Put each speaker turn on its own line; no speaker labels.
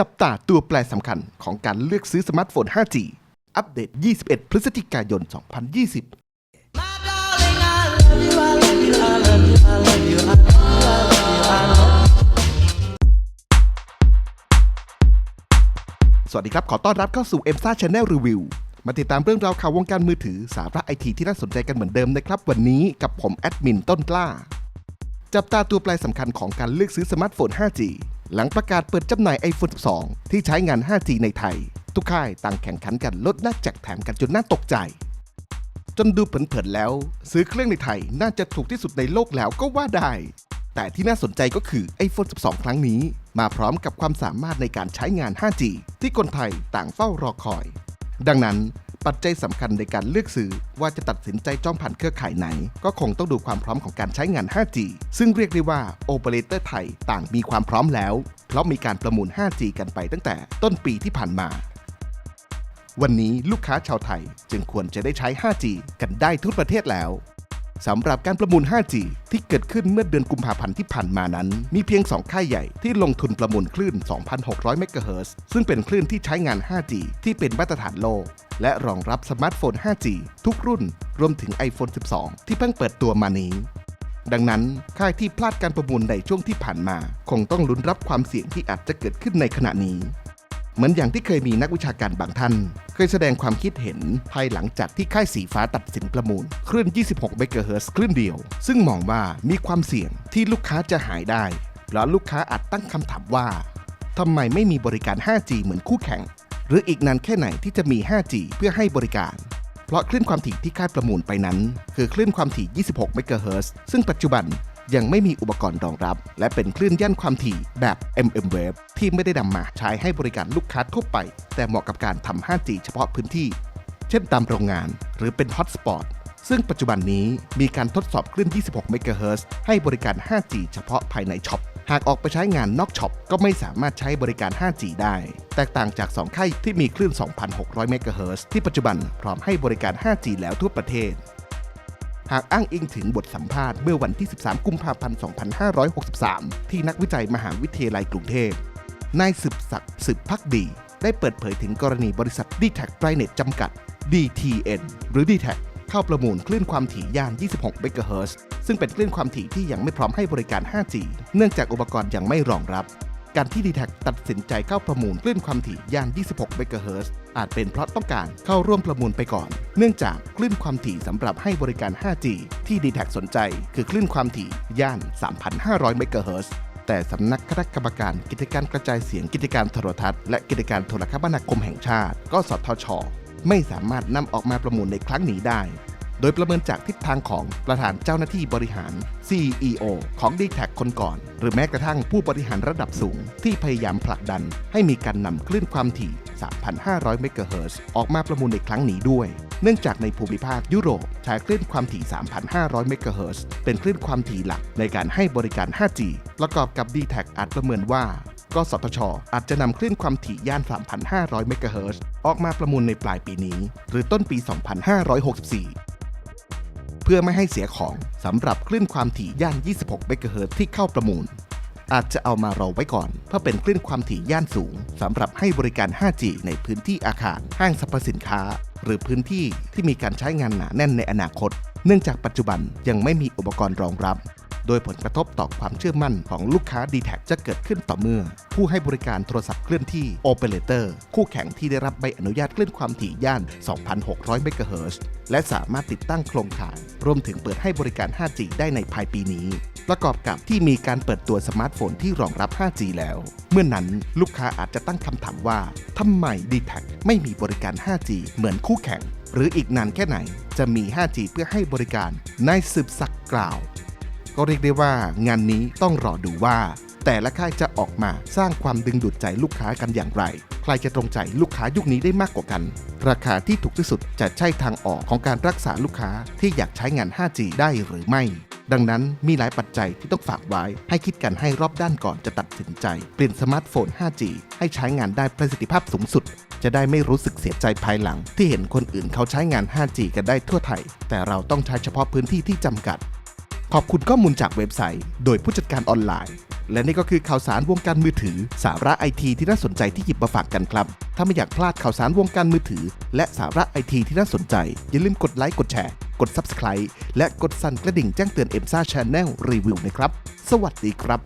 จับตาตัวแปรสำคัญของการเลือกซื้อสมาร์ทโฟน 5G อัปเดต 21 พฤศจิกายน 2020สวัสดีครับ ขอต้อนรับเข้าสู่ m s a Channel Review มาติดตามเรื่องราวข่าววงการมือถือสาระไอทีที่น่าสนใจกันเหมือนเดิมนะครับ วันนี้กับผมแอดมินต้นกล้า จับตาตัวแปรสำคัญของการเลือกซื้อสมาร์ทโฟน 5G หลังประกาศเปิดจำหน่าย iPhone 12 ที่ใช้งาน 5G ในไทย ทุกค่ายต่างแข่งขันกันลดหน้าแจกแถมกันจนน่าตกใจ จนดูเผินๆแล้ว ซื้อเครื่องในไทยน่าจะถูกที่สุดในโลกแล้วก็ว่าได้ แต่ที่น่าสนใจก็คือ iPhone 12 ครั้งนี้ มาพร้อมกับความสามารถในการใช้งาน 5G ที่คนไทยต่างเฝ้ารอคอย ดังนั้น ปัจจัยสำคัญในการเลือกซื้อว่าจะตัดสินใจจ้องผ่านเครือข่ายไหน ก็คงต้องดูความพร้อมของการใช้งาน 5G ซึ่งเรียกได้ว่าโอเปอเรเตอร์ไทยต่างมีความพร้อมแล้ว เพราะมีการประมูล 5G กันไปตั้งแต่ต้นปีที่ผ่านมา วันนี้ลูกค้าชาวไทยจึงควรจะได้ใช้ 5G กันได้ทุกประเทศแล้ว สำหรับการประมูล 5G ที่เกิดขึ้นเมื่อเดือนกุมภาพันธ์ที่ผ่านมานั้น มีเพียง 2 ค่ายใหญ่ที่ลงทุนประมูลคลื่น 2,600 เมกะเฮิรตซ์ซึ่งเป็นคลื่นที่ใช้งาน 5G ที่เป็นมาตรฐานโลก และรองรับสมาร์ทโฟน 5G ทุกรุ่น รวมถึง iPhone 12 ที่เพิ่งเปิดตัวมานี้ดังนั้น ค่ายที่พลาดการประมูลในช่วงที่ผ่านมา คงต้องลุ้นรับความเสี่ยงที่อาจจะเกิดขึ้นในขณะนี้ เหมือนอย่างที่เคยมีนักวิชาการบางท่าน เคยแสดงความคิดเห็นภายหลังจากที่ค่ายสีฟ้าตัดสินประมูล คลื่น 26 เมกะเฮิรตซ์คลื่นเดียว ซึ่งมองว่ามีความเสี่ยงที่ลูกค้าจะหายได้ เพราะลูกค้าอาจตั้งคำถามว่าทำไมไม่มีบริการ 5G เหมือนคู่แข่ง หรืออีกนานแค่ไหนที่จะมี 5G เพื่อให้บริการ เพราะคลื่นความถี่ที่ค่ายประมูลไปนั้น คือคลื่นความถี่ 26 เมกะเฮิร์ตซ์ซึ่งปัจจุบัน ยังไม่มีอุปกรณ์รองรับ และเป็นคลื่นย่านความถี่แบบ MM Wave ที่ไม่ได้นำมาใช้ให้บริการลูกค้าทั่วไป แต่เหมาะกับการทำ 5G เฉพาะพื้นที่ เช่นตามโรงงานหรือเป็นฮอตสปอตซึ่งปัจจุบันนี้มีการทดสอบคลื่น 26 เมกะเฮิรตซ์ให้บริการ 5G เฉพาะภายในช็อป หากออกไปใช้งานนอกช็อปก็ไม่สามารถใช้บริการ 5G ได้ แตกต่างจาก 2 ค่ายที่มีคลื่น 2,600 เมกะเฮิรตซ์ที่ปัจจุบันพร้อมให้บริการ 5G แล้วทั่วประเทศ หากอ้างอิงถึงบทสัมภาษณ์เมื่อวันที่ 13 กุมภาพันธ์ 2563 ที่นักวิจัยมหาวิทยาลัยกรุงเทพ นายสืบศักดิ์สืบพักดี ได้เปิดเผยถึงกรณีบริษัท d t แท p r i n e t จำกัด DTN หรือ d t แทเข้าประมูลคลื่นความถี่ย่าน 26 เมกะเฮิรตซ์ซึ่งเป็นคลื่นความถี่ที่ยังไม่พร้อมให้บริการ 5G เนื่องจากอุปกรณ์ยังไม่รองรับ การที่ d t แทตัดสินใจเข้าประมูลคลื่นความถี่ย่าน 26 เมกะเฮิรตซ์อาจเป็นเพราะต้องการเข้าร่วมประมูลไปก่อน เนื่องจากคลื่นความถี่สำหรับให้บริการ 5G ที่ d t แทสนใจ คือคลื่นความถี่ย่าน 3,500 เมกะเฮิรตซ์แต่สำนักคณะกรรมการกิจการกระจายเสียงกิจการโทรทัศน์และกิจการโทรคมนาคมแห่งชาติ ก็สทช ไม่สามารถนำออกมาประมูลในครั้งนี้ได้ โดยประเมินจากทิศทางของประธานเจ้าหน้าที่บริหาร CEO ของ d t แทคนก่อน หรือแม้กระทั่งผู้บริหารระดับสูง ที่พยายามผลักดัน ให้มีการนำคลื่นความถี่ 3,500 เมกะเฮิรตซ์ออกมาประมูลในครั้งนี้ด้วย เนื่องจากในภูมิภาคยุโรปใช้คลื่นความถี่ 3,500 เมกะเฮิรตซ์เป็นคลื่นความถี่หลักในการให้บริการ 5G ประกอบกับ d t แทอาจประเมินว่ากสทช อาจจะนำคลื่นความถี่ย่าน 3,500 เมกะเฮิรตซ์ออกมาประมูลในปลายปีนี้ หรือต้นปี 2564 เพื่อไม่ให้เสียของสำหรับคลื่นความถี่ย่าน 26 เมกะเฮิรตซ์ที่เข้าประมูล อาจจะเอามารอไว้ก่อน เพื่อเป็นคลื่นความถี่ย่านสูงสำหรับให้บริการ 5G ในพื้นที่อาคารห้างสรรพสินค้า หรือพื้นที่ที่มีการใช้งานหนาแน่นในอนาคต เนื่องจากปัจจุบันยังไม่มีอุปกรณ์รองรับ โดยผลกระทบต่อความเชื่อมั่นของลูกค้า d t แทจะเกิดขึ้นต่อเมื่อ ผู้ให้บริการโทรศัพท์เคลื่อนที่ Operator คู่แข่งที่ได้รับใบอนุญาตคลื่นความถี่ย่าน 2,600 เมกะเฮิรตซ์และสามารถติดตั้งโครงข่าย รวมถึงเปิดให้บริการ 5G ได้ในภายปีนี้ ประกอบกับที่มีการเปิดตัวสมาร์ทโฟนที่รองรับ 5G แล้ว เมื่อนนั้นลูกค้าอาจจะตั้งคำถามว่าทำไม d t แทไม่มีบริการ 5G เหมือนคู่แข่ง หรืออีกนานแค่ไหน จะมี 5G เพื่อให้บริการนายสืบศักดิ์กล่าว ก็เรียกได้ว่างานนี้ต้องรอดูว่า แต่ละค่ายจะออกมาสร้างความดึงดูดใจลูกค้ากันอย่างไร ใครจะตรงใจลูกค้ายุคนี้ได้มากกว่ากัน ราคาที่ถูกที่สุดจะใช่ทางออกของการรักษาลูกค้าที่อยากใช้งาน 5G ได้หรือไม่ดังนั้นมีหลายปัจจัยที่ต้องฝากไว้ ให้คิดกันให้รอบด้านก่อนจะตัดสินใจ เปลี่ยนสมาร์ทโฟน 5G ให้ใช้งานได้ประสิทธิภาพสูงสุด จะได้ไม่รู้สึกเสียใจภายหลัง ที่เห็นคนอื่นเขาใช้งาน 5G กันได้ทั่วไทย แต่เราต้องใช้เฉพาะพื้นที่ที่จำกัด ขอบคุณข้อมูลจากเว็บไซต์ โดยผู้จัดการออนไลน์ และนี่ก็คือข่าวสารวงการมือถือ สาระไอทีที่น่าสนใจที่หยิบมาฝากกันครับ ถ้าไม่อยากพลาดข่าวสารวงการมือถือ และสาระไอทีที่น่าสนใจ อย่าลืมกดไลค์ กดแชร์ กด Subscribe และกดสั่นกระดิ่งแจ้งเตือนเอ็มซ่าชาแนลรีวิวนะครับ สวัสดีครับ